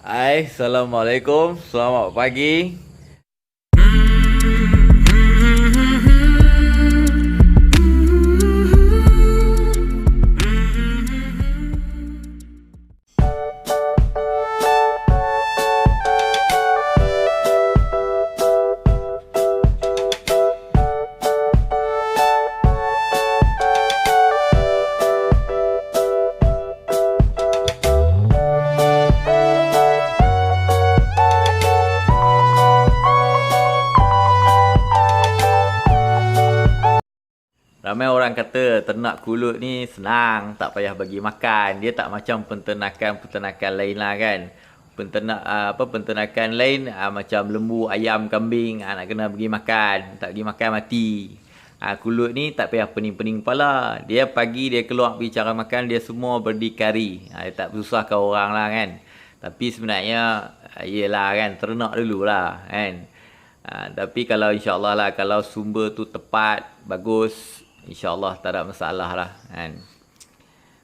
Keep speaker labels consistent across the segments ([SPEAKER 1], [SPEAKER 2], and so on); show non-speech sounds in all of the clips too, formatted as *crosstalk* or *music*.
[SPEAKER 1] Hai, Assalamualaikum. Selamat pagi. Orang kata ternak kulut ni senang, tak payah bagi makan. Dia tak macam penternakan-penternakan lain lah kan. Penternak ah, apa penternakan lain ah, macam lembu, ayam, kambing ah, nak kena bagi makan, tak bagi makan mati. Kulut ni tak payah pening-pening kepala. Dia pagi dia keluar pergi cara makan dia semua berdikari. Dia tak susahkan orang lah kan. Tapi sebenarnya ah, yelah kan ternak dulu lah kan. Ah, tapi kalau insyaAllah lah kalau sumber tu tepat, bagus, InsyaAllah tak ada masalah lah kan.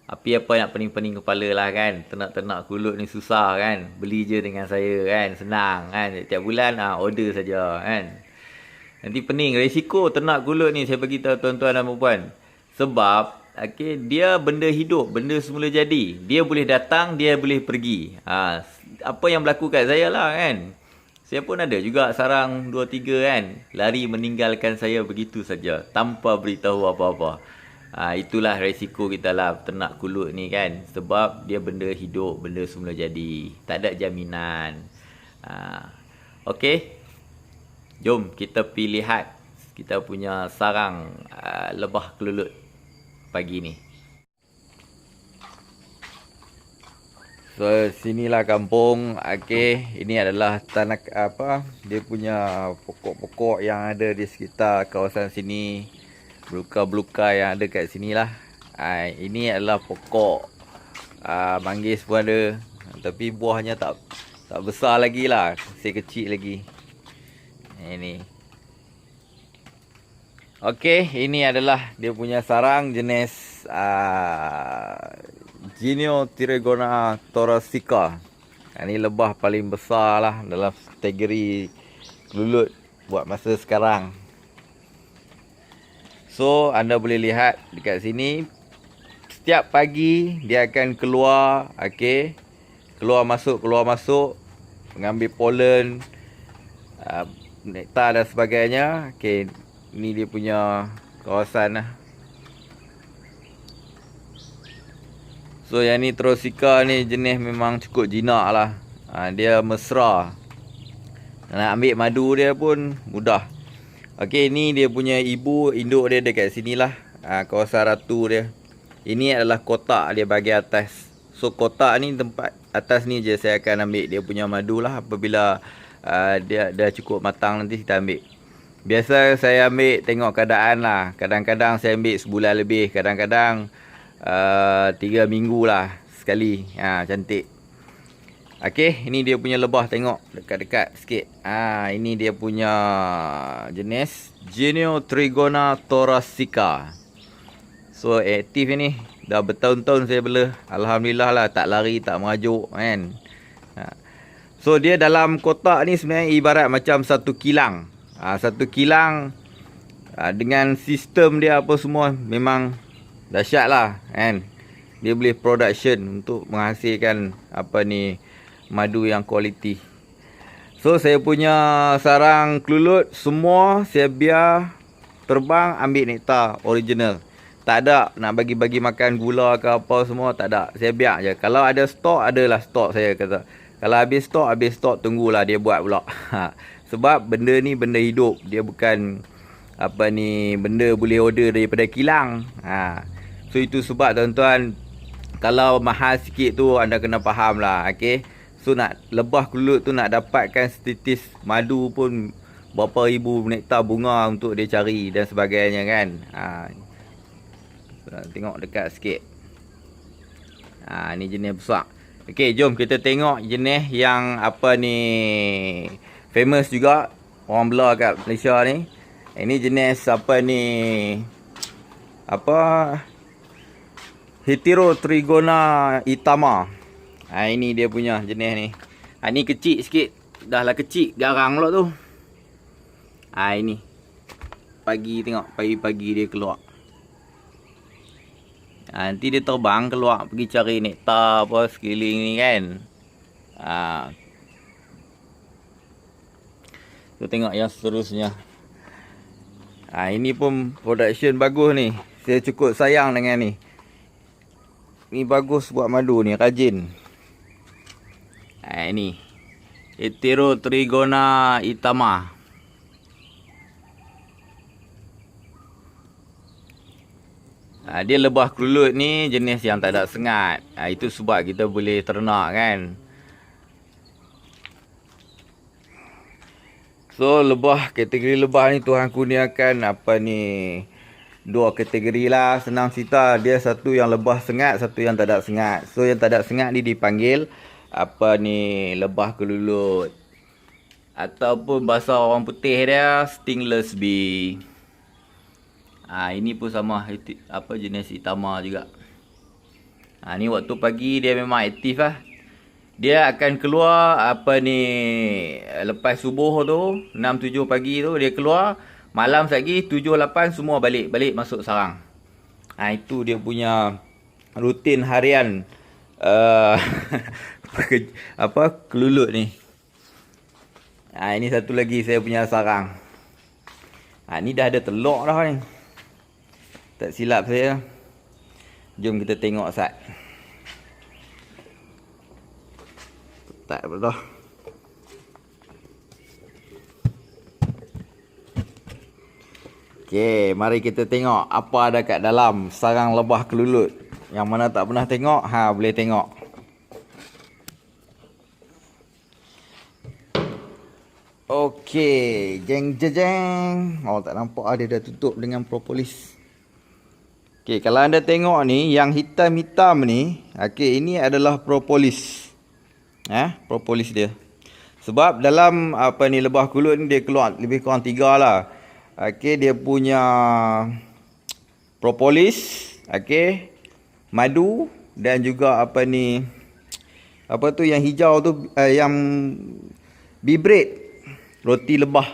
[SPEAKER 1] Tapi apa nak pening-pening kepala lah kan. Ternak-ternak kulut ni susah kan. Beli je dengan saya kan. Senang kan. Tiap bulan ah order saja kan. Nanti pening. Risiko ternak kulut ni saya bagi tahu tuan-tuan dan puan Sebab okay, dia benda hidup. Benda semula jadi. Dia boleh datang, dia boleh pergi. Ha, apa yang berlaku kat saya lah kan. Saya pun ada juga sarang 2-3 kan. Lari meninggalkan saya begitu saja. Tanpa beritahu apa-apa. Ha, itulah resiko kita lah ternak kulut ni kan. Sebab dia benda hidup, benda semula jadi. Tak ada jaminan. Ha, Okey. Jom kita pergi lihat kita punya sarang uh, lebah kelulut pagi ni. So sinilah kampung. Okey, ini adalah tanah apa? Dia punya pokok-pokok yang ada di sekitar kawasan sini. Beluka-beluka yang ada kat sinilah. Ha, ini adalah pokok uh, manggis pun ada. Tapi buahnya tak tak besar lagi lah. Masih kecil lagi. Ini. Okey, ini adalah dia punya sarang jenis uh, Genio Tirigona thoracica. Ini lebah paling besar lah dalam kategori kelulut buat masa sekarang. So, anda boleh lihat dekat sini. Setiap pagi dia akan keluar, okey. Keluar masuk, keluar masuk. Mengambil pollen, uh, nektar dan sebagainya. Okey, ini dia punya kawasan lah. So yang ni Trosika ni jenis memang cukup jinak lah. Ha, Dia mesra. Nak ambil madu dia pun mudah. Okey ni dia punya ibu induk dia dekat sini lah. Ha, Kawasan ratu dia. Ini adalah kotak dia bagi atas. So kotak ni tempat atas ni je saya akan ambil dia punya madu lah. Apabila uh, dia dah cukup matang nanti kita ambil. Biasa saya ambil tengok keadaan lah. Kadang-kadang saya ambil sebulan lebih. Kadang-kadang uh, tiga minggu lah sekali. Ha, cantik. Okey, ini dia punya lebah tengok dekat-dekat sikit. Ha, ini dia punya jenis Genio Trigona thoracica. So aktif ini dah bertahun-tahun saya bela. Alhamdulillah lah tak lari, tak merajuk kan. Ha. So dia dalam kotak ni sebenarnya ibarat macam satu kilang. Ha, satu kilang ha, dengan sistem dia apa semua memang dahsyat lah kan? Dia boleh production untuk menghasilkan apa ni madu yang kualiti. So saya punya sarang kelulut semua saya biar terbang ambil nektar original. Tak ada nak bagi-bagi makan gula ke apa semua tak ada. Saya biar je. Kalau ada stok adalah stok saya kata. Kalau habis stok habis stok tunggulah dia buat pula. *laughs* Sebab benda ni benda hidup. Dia bukan apa ni benda boleh order daripada kilang. Ha So itu sebab tuan-tuan Kalau mahal sikit tu anda kena faham lah okay? So nak lebah kelut tu nak dapatkan setitis madu pun Berapa ribu nektar bunga untuk dia cari dan sebagainya kan? Ha. Tengok dekat sikit. Ha, Ni jenis besar. Okay jom kita tengok jenis yang apa ni Famous juga Orang belah kat Malaysia ni. Ini jenis apa ni Apa Heterotrigona itama. Ha, ini dia punya jenis ni. Ha, ni kecil sikit. Dah lah kecil. Garang pula tu. Ha, ini. Pagi tengok. Pagi-pagi dia keluar. Ha, nanti dia terbang keluar. Pergi cari nektar apa sekeliling ni kan. Ha. Tu tengok yang seterusnya. Ha, ini pun production bagus ni. Saya cukup sayang dengan ni. Ni bagus buat madu ni, rajin. Ha, ini. Heterotrigona itama. Ha, dia lebah kerulut ni jenis yang tak ada sengat. Ha, itu sebab kita boleh ternak kan. So lebah kategori lebah ni Tuhan kurniakan apa ni dua kategori lah senang cerita dia satu yang lebah sengat satu yang tak ada sengat. So yang tak ada sengat ni dipanggil apa ni lebah kelulut ataupun bahasa orang putih dia stingless bee. Ha, ini pun sama apa jenis itama juga. Ha, ni waktu pagi dia memang aktif lah dia akan keluar apa ni lepas subuh tu 6 7 pagi tu dia keluar malam lagi 7 8 semua balik balik masuk sarang. Ha itu dia punya rutin harian *laughs* uh, apa kelulut ni. Ha ini satu lagi saya punya sarang. Ha ni dah ada telur dah ni. Tak silap saya. Jom kita tengok sat. tak dah. Okey, mari kita tengok apa ada kat dalam sarang lebah kelulut. Yang mana tak pernah tengok, ha boleh tengok. Okey, jeng jeng jeng. Oh tak nampak ada dah tutup dengan propolis. Okey, kalau anda tengok ni yang hitam-hitam ni, okey ini adalah propolis eh propolis dia sebab dalam apa ni lebah kulut ni dia keluar lebih kurang tiga lah okey dia punya propolis okey madu dan juga apa ni apa tu yang hijau tu uh, yang bibret roti lebah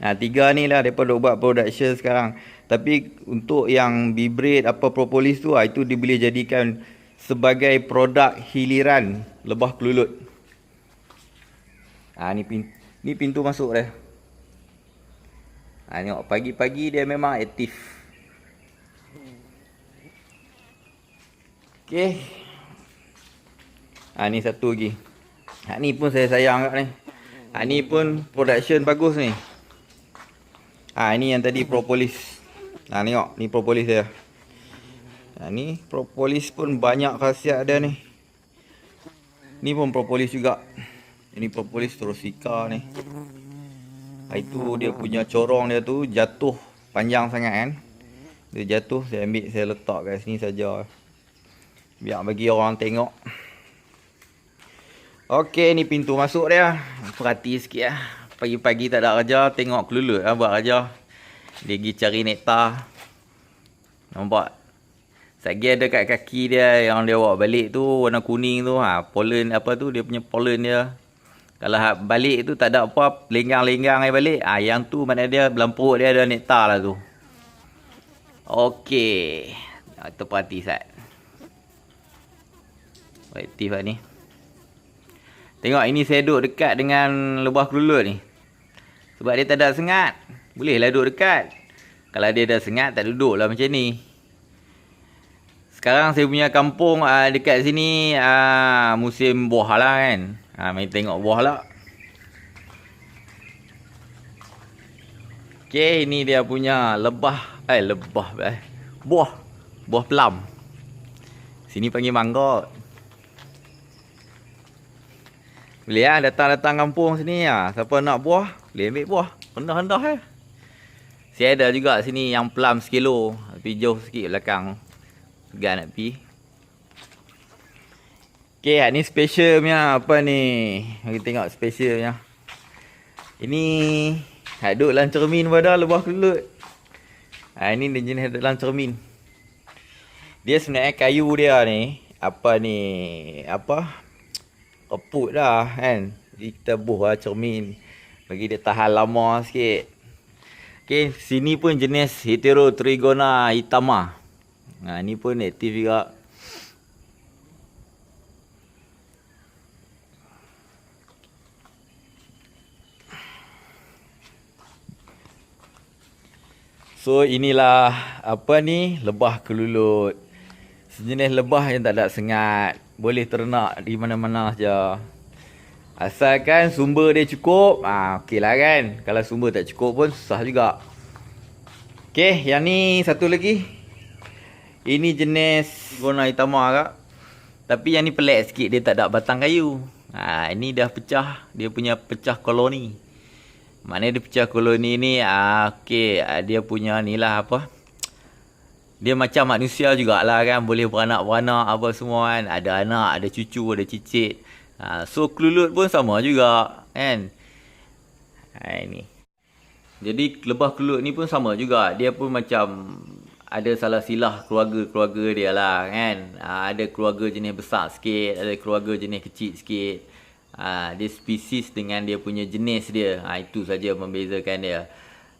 [SPEAKER 1] ha, tiga ni lah mereka buat production sekarang tapi untuk yang bibret apa propolis tu ha, itu dia boleh jadikan sebagai produk hiliran lebah kelulut. Ha, ni, pintu, ni pintu masuk dia. Ha, tengok pagi-pagi dia memang aktif. Okey. Ha, ni satu lagi. Ha, ni pun saya sayang kat ni. Ha, ni pun production bagus ni. Ha, ni yang tadi propolis. Ha, tengok. Ni propolis dia. Ha, ni propolis pun banyak khasiat dia ni. Ni pun propolis juga. Ini propolis trosika ni. Itu dia punya corong dia tu jatuh panjang sangat kan. Dia jatuh saya ambil saya letak kat sini saja. Biar bagi orang tengok. Okey ni pintu masuk dia. Perhati sikit lah. Pagi-pagi tak ada kerja tengok kelulut lah buat kerja. Dia pergi cari nektar. Nampak Sagi ada kat kaki dia yang dia bawa balik tu warna kuning tu ha pollen apa tu dia punya pollen dia. Kalau balik tu tak ada apa lenggang-lenggang ai balik. Ah yang tu mana dia dalam perut dia ada nektar lah tu. Okey. Itu perhati sat. Aktif lah ni. Tengok ini saya duduk dekat dengan lebah kerulut ni. Sebab dia tak ada sengat. Bolehlah duduk dekat. Kalau dia dah sengat tak duduk lah macam ni. Sekarang saya punya kampung uh, dekat sini uh, musim buah lah kan. Ha, mari tengok buah lah. Okay, ini dia punya lebah. Eh, lebah. Eh. Buah. Buah pelam. Sini panggil mangga. Boleh lah datang-datang kampung sini lah. Siapa nak buah, boleh ambil buah. Rendah-rendah eh. Saya ada juga sini yang pelam sekilo. Tapi jauh sikit belakang. Segar nak pi. Okay, ni special punya apa ni. Mari tengok special punya. Ini haduk dalam cermin pada lebah kelut. Ha, ini dia jenis dalam cermin. Dia sebenarnya kayu dia ni. Apa ni. Apa. keput dah kan. Jadi kita buh lah cermin. Bagi dia tahan lama sikit. Okay, sini pun jenis Heterotrigona hitama. Ha, ni pun aktif juga. So inilah apa ni lebah kelulut. Sejenis lebah yang tak ada sengat. Boleh ternak di mana-mana saja. Asalkan sumber dia cukup, ah okey lah kan. Kalau sumber tak cukup pun susah juga. Okey, yang ni satu lagi. Ini jenis gona hitama kak. Tapi yang ni pelik sikit dia tak ada batang kayu. Ha, ini dah pecah, dia punya pecah koloni. Mana dia pecah koloni ni ah okey. Ah, dia punya ni lah apa? Dia macam manusia jugalah kan? Boleh beranak-beranak apa semua kan? Ada anak ada cucu ada cicit. Ah, so kelulut pun sama juga kan? Ha, ini. Jadi lebah kelulut ni pun sama juga. Dia pun macam ada salah silah keluarga-keluarga dia lah kan? Ah, ada keluarga jenis besar sikit ada keluarga jenis kecil sikit Ha, dia spesies dengan dia punya jenis dia. Ha, itu saja membezakan dia.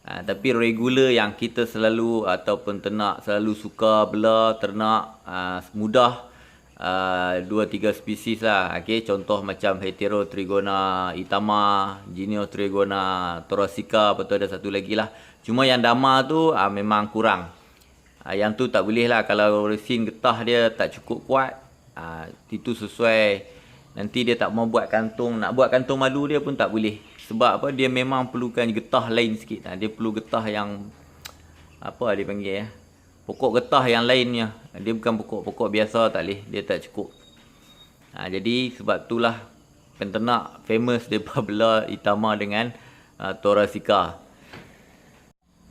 [SPEAKER 1] Ha, tapi regular yang kita selalu ataupun ternak selalu suka bela ternak ha, mudah uh, dua tiga spesies lah. Okay, contoh macam Heterotrigona itama, Geniotrigona thoracica, betul ada satu lagi lah. Cuma yang dama tu ha, memang kurang. Ha, yang tu tak boleh lah kalau resin getah dia tak cukup kuat. Ha, itu sesuai Nanti dia tak mau buat kantung, nak buat kantung madu dia pun tak boleh. Sebab apa? Dia memang perlukan getah lain sikit. Ha, dia perlu getah yang apa dia panggil ya? Pokok getah yang lainnya. Dia bukan pokok-pokok biasa tak boleh. Dia tak cukup. Ha, jadi sebab itulah penternak famous depa *laughs* bela itama dengan uh, Thoracica.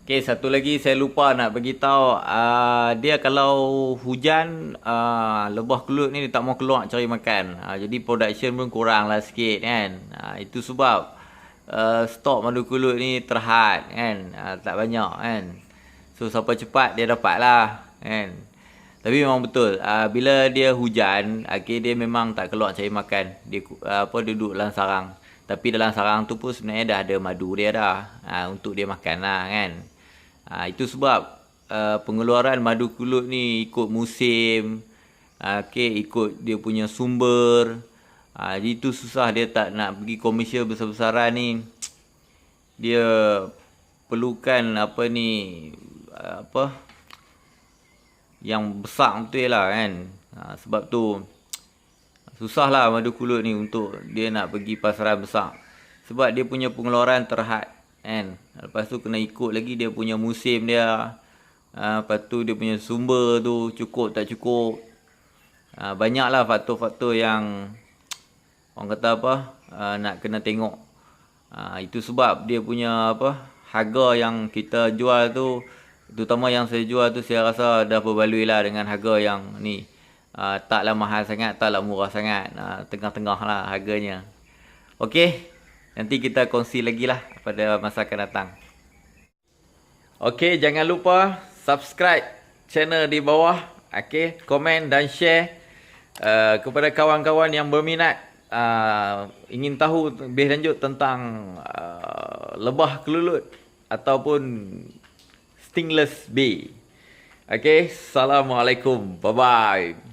[SPEAKER 1] Okay, satu lagi saya lupa nak bagi tahu uh, dia kalau hujan uh, lebah kelut ni dia tak mau keluar cari makan. Uh, jadi production pun kurang lah sikit kan. Uh, itu sebab uh, stok madu kelut ni terhad kan. Uh, tak banyak kan. So siapa cepat dia dapat lah kan. Tapi memang betul uh, bila dia hujan okay, dia memang tak keluar cari makan. Dia uh, apa duduk dalam sarang. Tapi dalam sarang tu pun sebenarnya dah ada madu dia dah uh, untuk dia makan lah kan. Ha, itu sebab uh, pengeluaran madu kulut ni ikut musim. Uh, okay, ikut dia punya sumber. Ha, itu susah dia tak nak pergi komersial besar-besaran ni. Dia perlukan apa ni apa yang besar betul lah kan. Ha, sebab tu susah lah madu kulut ni untuk dia nak pergi pasaran besar. Sebab dia punya pengeluaran terhad kan? Lepas tu kena ikut lagi dia punya musim dia. Ha, lepas tu dia punya sumber tu cukup tak cukup. Ha, banyaklah faktor-faktor yang orang kata apa ha, nak kena tengok. Ha, itu sebab dia punya apa harga yang kita jual tu terutama yang saya jual tu saya rasa dah berbaloi lah dengan harga yang ni. Uh, taklah mahal sangat taklah murah sangat. Uh, tengah-tengah lah harganya. Okey, Nanti kita kongsi lagi lah pada masa akan datang. Okay, jangan lupa subscribe channel di bawah. Okay, komen dan share uh, kepada kawan-kawan yang berminat uh, ingin tahu lebih lanjut tentang uh, lebah kelulut ataupun stingless bee. Okay, Assalamualaikum. Bye-bye.